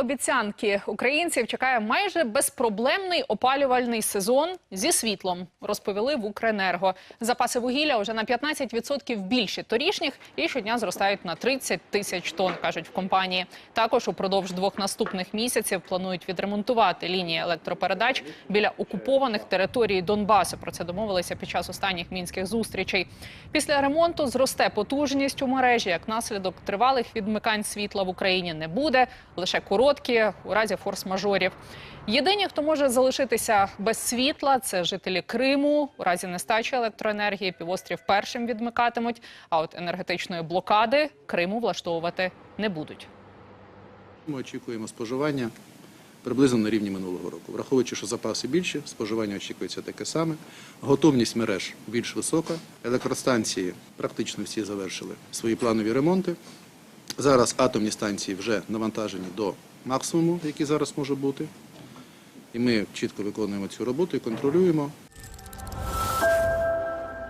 обіцянки українців чекає майже безпроблемний опалювальний сезон зі світлом. Розповіли в Укренерго. Запаси вугілля вже на 15% більші торішніх і щодня зростають на 30 тисяч тонн, кажуть в компанії. Також упродовж двох наступних місяців планують відремонтувати лінії електропередач біля окупованих територій Донбасу. Про це домовилися під час останніх мінських зустрічей. Після ремонту зросте потужність у мережі. Як наслідок тривалих відмикань світла в Україні не буде, лише короткі у разі форс-мажорів. Єдині, хто може залишитися без світла, це жителі Криму. У разі нестачі електроенергії півострів першим відмикатимуть. А от енергетичної блокади Криму влаштовувати не будуть. Ми очікуємо споживання приблизно на рівні минулого року. Враховуючи, що запаси більші, споживання очікується таке саме. Готовність мереж більш висока. Електростанції практично всі завершили свої планові ремонти. Зараз атомні станції вже навантажені до максимуму, який зараз може бути. І ми чітко виконуємо цю роботу і контролюємо